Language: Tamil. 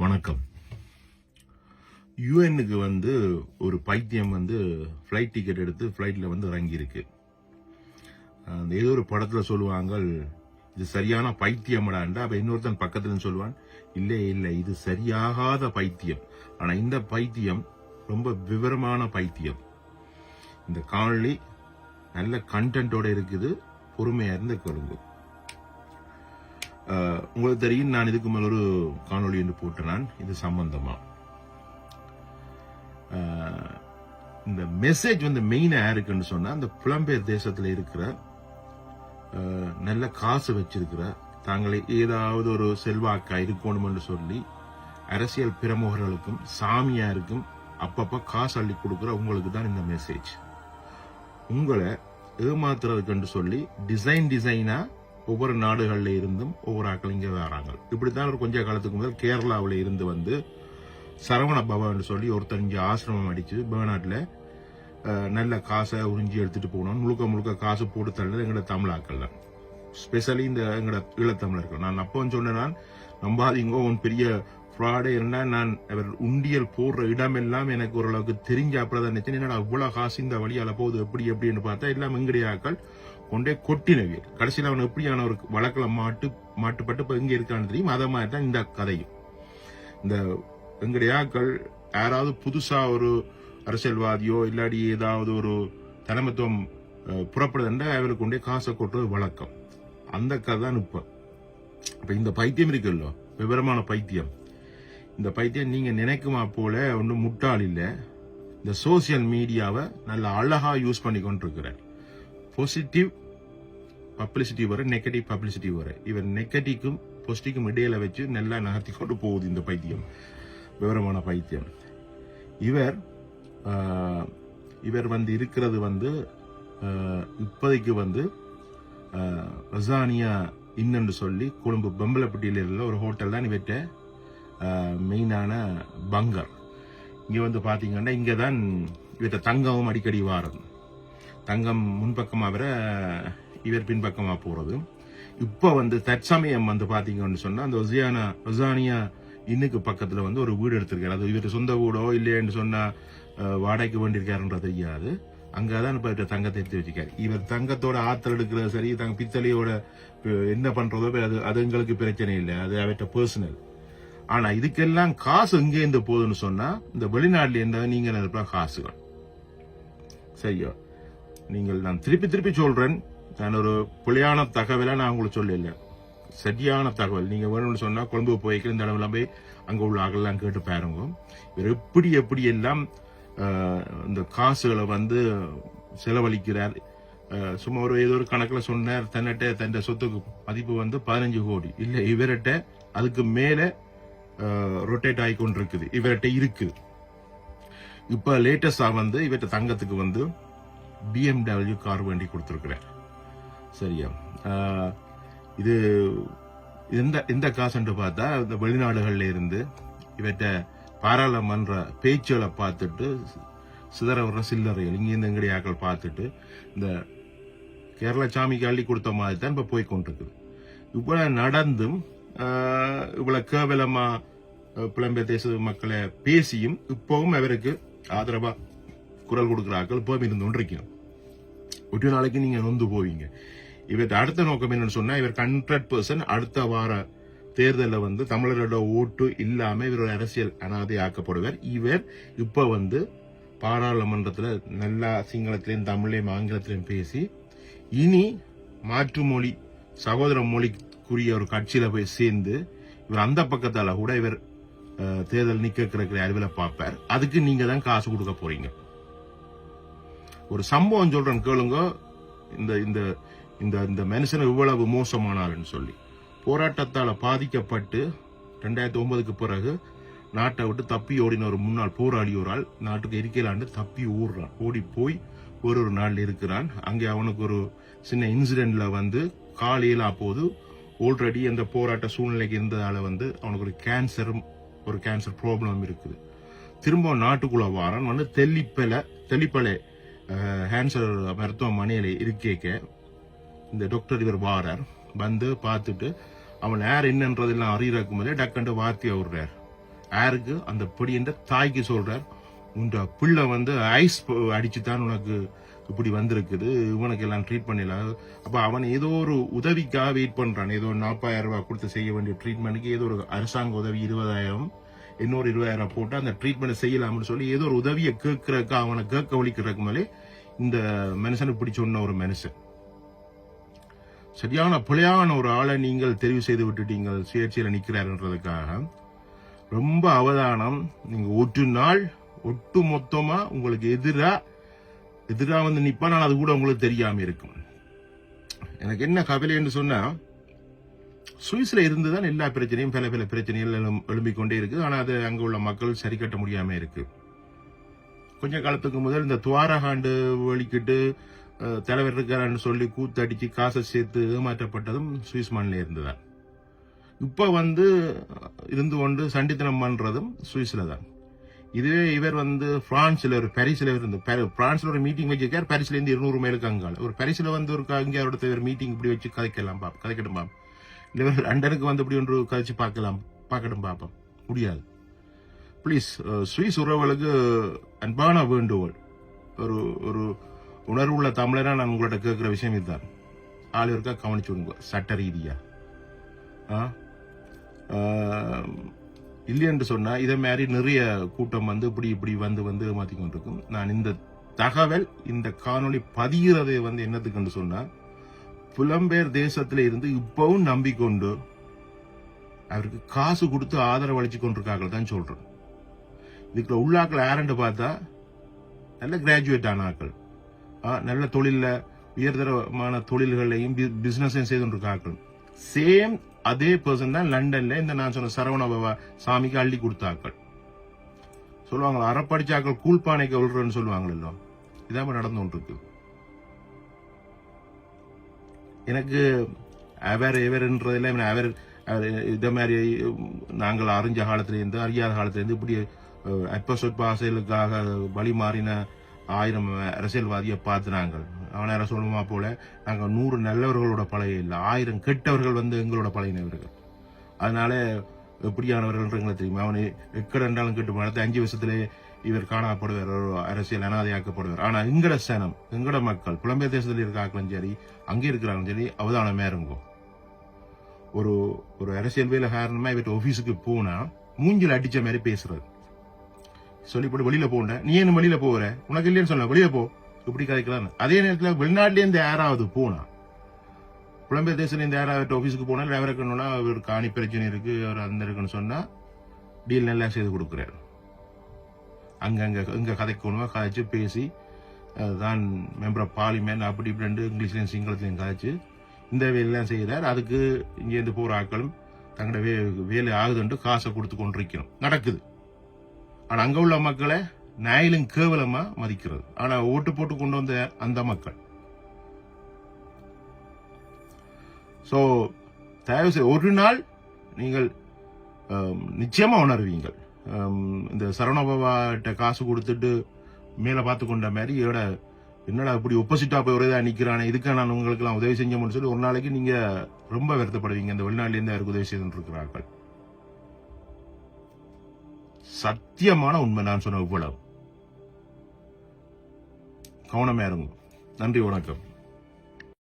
வணக்கம். யுஎன்னுக்கு வந்து ஒரு பைத்தியம் வந்து ஃப்ளைட் டிக்கெட் எடுத்து ஃப்ளைட்டில் வந்து இறங்கியிருக்கு. அந்த ஏதோ ஒரு படத்தில் சொல்லுவாங்க இது சரியான பைத்தியமடாண்டா அப்போ இன்னொருத்தன் பக்கத்தில் சொல்லுவான் இல்லை இல்லை இது சரியாகாத பைத்தியம். ஆனால் இந்த பைத்தியம் ரொம்ப விவரமான பைத்தியம். இந்த காணொளி நல்ல கண்டென்ட்டோட இருக்குது பொறுமையாக இருந்து கொள்ளுங்க உங்களுக்கு தெரியும் நான் இதுக்கு மேல ஒரு காணொளி என்று போட்டு நான். இது சம்பந்தமா? இந்த மெசேஜ் வந்து மெயினா யாருக்குன்னு சொன்னா அந்த புலம்பெயர் தேசத்துல இருக்கிற நல்ல காசு வச்சிருக்கிற தாங்களை ஏதாவது ஒரு செல்வாக்கா இருக்கணும்னு சொல்லி அரசியல் பிரமுகர்களுக்கும் சாமியாருக்கும் அப்பப்ப காசு அள்ளி கொடுக்குற உங்களுக்கு தான் இந்த மெசேஜ் உங்களை ஏமாத்துறதுக்குன்னு சொல்லி டிசைன் டிசைனா ஒவ்வொரு நாடுகளில் இருந்தும் ஒவ்வொரு ஆட்கள் இங்கே வராங்க. இப்படித்தான் ஒரு கொஞ்ச காலத்துக்கு முதல் கேரளாவில் இருந்து வந்து சரவண பவன் சொல்லி ஒருத்தர் இங்கே ஆசிரமம் அடித்து பேர்நாட்டுல நல்ல காசை உறிஞ்சி எடுத்துகிட்டு போகணும் முழுக்க முழுக்க காசு போட்டு தள்ளது எங்களோட தமிழாக்கள் தான். ஸ்பெஷலி இந்த எங்களோட ஈழத்தமிழர்கள் நான் அப்போ சொன்னேன் நான் நம்பாதீங்கோ உன் பெரிய ஃப்ராடே என்ன நான் அவர் உண்டியல் போடுற இடமெல்லாம் எனக்கு ஓரளவுக்கு தெரிஞ்ச அப்படிதான் நினைச்சேன் என்னடா அவ்வளோ காசு இந்த வழியால் போகுது? எப்படி எப்படின்னு பார்த்தா எல்லாம் எங்கடியாக்கள் கொண்டே கொட்டினவே கடைசியில் அவன் எப்படியான ஒரு வழக்கில் மாட்டு மாட்டுப்பட்டு இப்போ எங்கே இருக்கான்னு தெரியும். அதை மாதிரி தான் இந்த கதையும். இந்த எங்கடையாக்கள் யாராவது புதுசாக ஒரு அரசியல்வாதியோ இல்லாடி ஏதாவது ஒரு தலைமைத்துவம் அஹ், அவளுக்கு அவருக்கு கொண்டே காசை கொட்டுறது வழக்கம். அந்த கதை தான் இப்போ. இப்போ இந்த பைத்தியம் இருக்குல்ல விவரமான பைத்தியம். இந்த பைத்தியம் நீங்கள் நினைக்குமா போல ஒன்றும் முட்டாள் இல்லை. இந்த சோசியல் மீடியாவை நல்ல அழகாக யூஸ் பண்ணி கொண்டிருக்கிறார். பாசிட்டிவ் பப்ளிசிட்டி வரும் நெகட்டிவ் பப்ளிசிட்டி வரும். இவர் நெகட்டிவ்க்கும் பாசிட்டிவ்க்கும் இடையில வச்சு நல்லா நகர்த்தி கொண்டு போகுது இந்த பைத்தியம். விவரமான பைத்தியம். இவர் இவர் வந்து இருக்கிறது வந்து இப்போதைக்கு வந்து ரசானியா இன்னென்று சொல்லி கொழும்பு பம்பலப்பட்டியில் உள்ள ஒரு ஹோட்டல் தான் இவற்ற மெயினான பங்கர் இங்கே வந்து பார்த்தீங்கன்னா இங்கே தான் இவற்ற தங்கமும் அடிக்கடி வாரம். தங்கம் முன்பக்கமாக வர இவர் பின்பக்கமாக போகிறது இப்போ வந்து தற்சமயம் வந்து பார்த்தீங்கன்னு சொன்னால் அந்த ஒசியானா ஒசானியா இன்னுக்கு பக்கத்தில் வந்து ஒரு வீடு எடுத்திருக்காரு. அது இவர் சொந்த வீடோ இல்லைன்னு சொன்னால் வாடகைக்கு வேண்டியிருக்காருன்றது தெரியாது. அங்கதான் இப்போ இவர்ட்ட தங்கத்தை எடுத்து வச்சுக்காரு இவர் தங்கத்தோட ஆற்றல் எடுக்கிறது சரி தங்க பித்தளையோட என்ன பண்ணுறதோ அது அது எங்களுக்கு பிரச்சனை இல்லை. அது அவர்கிட்ட பர்சனல் ஆனால் இதுக்கெல்லாம் காசு எங்கேருந்து போகுதுன்னு சொன்னால் இந்த வெளிநாட்டில் இருந்தால் நீங்கள் நினைப்பா காசுகள். சரியா? நீங்கள் நான் திருப்பி திருப்பி சொல்கிறேன் நான் ஒரு புலியான தகவலை நான் உங்களுக்கு சொல்லல. சரியான தகவல். நீங்க வேணும்னு சொன்னா கொழும்பு போய்க்கு இந்த இடம்லாம் போய் அங்க உள்ள அகலாம் கேட்டு பாருங்க. இவர் எப்படி எப்படி எல்லாம் இந்த காசுகளை வந்து செலவழிக்கிறார். சும்மா ஒரு ஏதோ ஒரு கணக்கில் சொன்னார் தன்னிட்ட தன் சொத்துக்கு மதிப்பு வந்து பதினஞ்சு கோடி. இல்லை இவர்கிட்ட அதுக்கு மேலே ரொட்டேட் ஆகி கொண்டிருக்குது. இவர்கிட்ட இருக்குது இப்போ லேட்டஸ்டாக வந்து இவர்கிட்ட தங்கத்துக்கு வந்து பிஎம்டபிள்யூ கார் வண்டி கொடுத்துருக்குறேன் சரியா. இது எந்த எந்த காசுன்னு பார்த்தா இந்த வெளிநாடுகள்ல இருந்து இவற்ற பாராளுமன்ற பேச்சுகளை பார்த்துட்டு சிதற வர்ற சில்லறைகள் இங்கேருந்து எங்கடைய ஆக்கள் பார்த்துட்டு இந்த கேரள சாமிக்கு அள்ளி கொடுத்த மாதிரி தான் இப்போ போய் கொண்டிருக்குது. நடந்தும் இவ்வளோ இவ்வளவு கேவலமா புலம்பெயர் தேச மக்களை பேசியும் இப்போவும் அவருக்கு ஆதரவாக குரல் கொடுக்குற ஆக்கள் இப்போவும் இருந்து கொண்டிருக்கணும் ஒரு நாளைக்கு நீங்க நொந்து போவீங்க. இவர் அடுத்த நோக்கம் என்னன்னு சொன்னா இவர் ஹண்ட்ரட் பர்சன்ட் அடுத்த வார தேர்தலில் வந்து தமிழரோட ஓட்டு இல்லாம இவர் அரசியல் அனாதை ஆக்கப்படுவார். இவர் இப்ப வந்து பாராளுமன்றத்தில் நல்லா சிங்களத்திலையும் தமிழையும் ஆங்கிலத்திலையும் பேசி இனி மாற்று மொழி சகோதர மொழிக்குரிய ஒரு கட்சியில போய் சேர்ந்து இவர் அந்த பக்கத்தால கூட இவர் தேர்தல் நிக்க கிடக்கிற அறிவில் பார்ப்பார். அதுக்கு நீங்க தான் காசு கொடுக்க போறீங்க. ஒரு சம்பவம் சொல்றேன் கேளுங்க. இந்த இந்த இந்த இந்த மனுஷன் இவ்வளவு மோசமானாருன்னு சொல்லி. போராட்டத்தால் பாதிக்கப்பட்டு ரெண்டாயிரத்தி ஒன்பதுக்கு பிறகு நாட்டை விட்டு தப்பி ஓடின ஒரு முன்னாள் போராளி ஒரு ஆள் நாட்டுக்கு இருக்கலான்னு தப்பி ஓடுறான். ஓடி போய் ஒரு ஒரு நாள் இருக்கிறான். அங்கே அவனுக்கு ஒரு சின்ன இன்சிடென்ட்ல வந்து காலையில போது ஆல்ரெடி அந்த போராட்ட சூழ்நிலைக்கு இருந்ததால வந்து அவனுக்கு ஒரு கேன்சர் ஒரு கேன்சர் ப்ராப்ளம் இருக்குது. திரும்ப நாட்டுக்குள்ள வாரான். வந்து தெல்லிப்பலை தெல்லிப்பலை ஹேன்சர் மருத்துவமனையில் இருக்கேக்க இந்த டாக்டர் இவர் வாரார். வந்து பார்த்துட்டு அவன் யார் என்னன்றதெல்லாம் அறியறதுக்கு முதல்ல டக்குண்டு வார்த்தையை விடுறார் யாருக்கு? அந்த பொடின்ற தாய்க்கு சொல்றார். உண்ட பிள்ளை வந்து ஐஸ் அடிச்சு தான் உனக்கு இப்படி வந்திருக்குது இவனுக்கு எல்லாம் ட்ரீட் பண்ணிடலாம். அப்போ அவன் ஏதோ ஒரு உதவிக்காக வெயிட் பண்றான். ஏதோ நாற்பதாயிரம் ரூபாய் கொடுத்து செய்ய வேண்டிய ட்ரீட்மெண்ட்டுக்கு ஏதோ ஒரு அரசாங்க உதவி இருபதாயிரம். இன்னொரு இருபதாயிரம் போட்டு அந்த ட்ரீட்மெண்ட் செய்யலாம்னு சொல்லி ஏதோ ஒரு உதவியை கேட்கறக்கு அவனை கேட்க ஒழிக்கிறதுக்கு மேலே இந்த மனுஷனை இப்படி ஒரு மனுஷன். சரியான பிழையான ஒரு ஆளை நீங்கள் தெரிவு செய்து விட்டுட்டீங்கள் சுயேட்சையில் நிற்கிறாருன்றதுக்காக ரொம்ப அவதானம். நீங்கள் ஒரு நாள் ஒட்டு மொத்தமாக உங்களுக்கு எதிராக எதிராக வந்து நிப்பான் அது கூட உங்களுக்கு தெரியாமல் இருக்கும். எனக்கு என்ன கவலைன்னு சொன்னால் சுவிஸ்ல இருந்துதான் எல்லா பிரச்சனையும் பல பல பிரச்சனைகள் எழும்பிக் கொண்டே இருக்கு ஆனா அது அங்க உள்ள மக்கள் சரி கட்ட முடியாம இருக்கு. கொஞ்ச காலத்துக்கு முதல் இந்த துவாரகாண்டு வழிக்கிட்டு தலைவர் இருக்காருன்னு சொல்லி கூத்தடிச்சு காசை சேர்த்து ஏமாற்றப்பட்டதும் சுவிஸ் மண்ணில் இருந்துதான். இப்போ வந்து இருந்து கொண்டு சண்டித்தனம் பண்ணுறதும் சுவிஸில் தான். இதுவே இவர் வந்து பிரான்ஸ்ல ஒரு பாரிஸ்ல இருந்து பாரி- பிரான்ஸ்ல ஒரு மீட்டிங் வச்சிருக்கார். பாரிஸ்ல இருந்து இருநூறு மைலுக்கு அங்கால ஒரு பாரிஸ்ல வந்து ஒரு அங்கே அவரோட மீட்டிங் இப்படி வச்சு கதைக்கலாம் பா கதைக்கட்டும் இல்லை லண்டனுக்கு வந்து இப்படி ஒன்று கழிச்சு பார்க்கலாம். பார்க்கட்டும் பார்ப்போம் முடியாது. ப்ளீஸ் சுவிஸ் uh, உறவுகளுக்கு அன்பான வேண்டுகோள். ஒரு ஒரு உணர்வுள்ள தமிழராக நான் உங்கள்கிட்ட கேட்குற விஷயம் இதுதான். ஆள் இருக்கா கவனிச்சு விடுங்க. சட்ட ரீதியா. ஆ? இல்லை என்று சொன்னால் இதே மாதிரி நிறைய கூட்டம் வந்து இப்படி இப்படி வந்து வந்து மாற்றி கொண்டிருக்கும். நான் இந்த தகவல் இந்த காணொளி பதிகிறதை வந்து என்னத்துக்குன்னு சொன்னால் புலம்பெயர் தேசத்துல இருந்து இப்பவும் நம்பிக்கொண்டு அவருக்கு காசு கொடுத்து ஆதரவு அளிச்சு கொண்டிருக்காங்க தான் சொல்றேன் இதுக்குள்ள உள்ளாக்கள் யாருன்னு பார்த்தா நல்ல கிராஜுவேட் ஆனாக்கள் நல்ல தொழிலில் உயர்தரமான தொழில்களையும் பிசினஸையும் செய்து கொண்டிருக்காக்கள் சேம் அதே பர்சன் தான் லண்டன்ல இந்த நான் சொன்ன சரவண பவா சாமிக்கு அள்ளி கொடுத்தாக்கள் சொல்லுவாங்க அறப்படிச்சாக்கள் கூழ்பானைக்கு விழுறன்னு சொல்லுவாங்களோ இதான் இப்ப நடந்து கொண்டிருக்கு. எனக்கு அவர் எவர்ன்றதுல அவர் அவர் இத மாதிரி நாங்கள் அறிஞ்ச காலத்துலேருந்து அறியாத காலத்துலேருந்து இப்படி அற்ப சொற்ப ஆசைகளுக்காக வழி மாறின ஆயிரம் அரசியல்வாதியை பார்த்து நாங்கள் அவனை யார சொல்லுமா போல நாங்கள் நூறு நல்லவர்களோட பழைய இல்லை. ஆயிரம் கெட்டவர்கள் வந்து எங்களோட பழையினவர்கள் அதனால எப்படியானவர்கள் எங்களுக்கு தெரியுமா? அவன் எக்கட என்றாலும் கெட்டு போனது அஞ்சு வருஷத்துலேயே இவர் காணப்படுவார் ஒரு அரசியல் அனாதையாக்கப்படுவார். ஆனா எங்கட சனம் எங்கட மக்கள் புலம்பெயர் தேசத்தில் இருக்காங்களும் சரி அங்கே இருக்கிறாங்களும் சரி அவதானமே இருக்கும் ஒரு ஒரு அரசியல் வேலை காரணமா இவர்கிட்ட ஆஃபீஸுக்கு போனா மூஞ்சில் அடிச்ச மாதிரி பேசுறது. சொல்லி போட்டு வெளியில போன நீ என்ன வெளியில போற உனக்கு இல்லைன்னு சொன்ன வெளியில போ. இப்படி கதைக்கலாம் அதே நேரத்தில் வெளிநாட்டிலேருந்து யாராவது போனா புலம்பெயர் தேசத்துலேருந்து யாராவது ஆஃபீஸுக்கு போனா டிரைவர் இருக்கணும்னா அவர் காணி பிரச்சனை இருக்கு அவர் அந்த இருக்குன்னு சொன்னா டீல் நல்லா செய்து கொடுக்குறாரு. அங்கங்கே இங்கே கதைக்கணுமா கதைச்சு பேசி தான் மெம்பர் ஆஃப் பார்லிமெண்ட் அப்படி இப்படின்ட்டு இங்கிலீஷ்லையும் சிங்களத்துலையும் கதைச்சு இந்த வேலையெல்லாம் செய்கிறார் அதுக்கு இங்கேருந்து போகிற ஆட்களும் தங்களோட வே வேலை ஆகுதுன்ட்டு காசை கொடுத்து கொண்டிருக்கணும் நடக்குது. ஆனால் அங்கே உள்ள மக்களை நாயிலும் கேவலமாக மதிக்கிறது. ஆனால் ஓட்டு போட்டு கொண்டு வந்த அந்த மக்கள். ஸோ தயவு செய்து ஒரு நாள் நீங்கள் நிச்சயமாக உணர்வீங்கள். இந்த சரவணபவாட்ட காசு கொடுத்துட்டு மேலே பார்த்து கொண்ட மாதிரி இதோட என்னடா இப்படி ஒப்போசிட்டாக போய் ஒரே நிற்கிறானே இதுக்காக நான் உங்களுக்கெல்லாம் உதவி செஞ்சோம்னு சொல்லி ஒரு நாளைக்கு நீங்கள் ரொம்ப வருத்தப்படுவீங்க. இந்த வெளிநாட்டிலேருந்து அவருக்கு உதவி செய்து இருக்கிறார்கள். சத்தியமான உண்மை நான் சொன்ன இவ்வளவு கவனமே இருங்க. நன்றி வணக்கம்.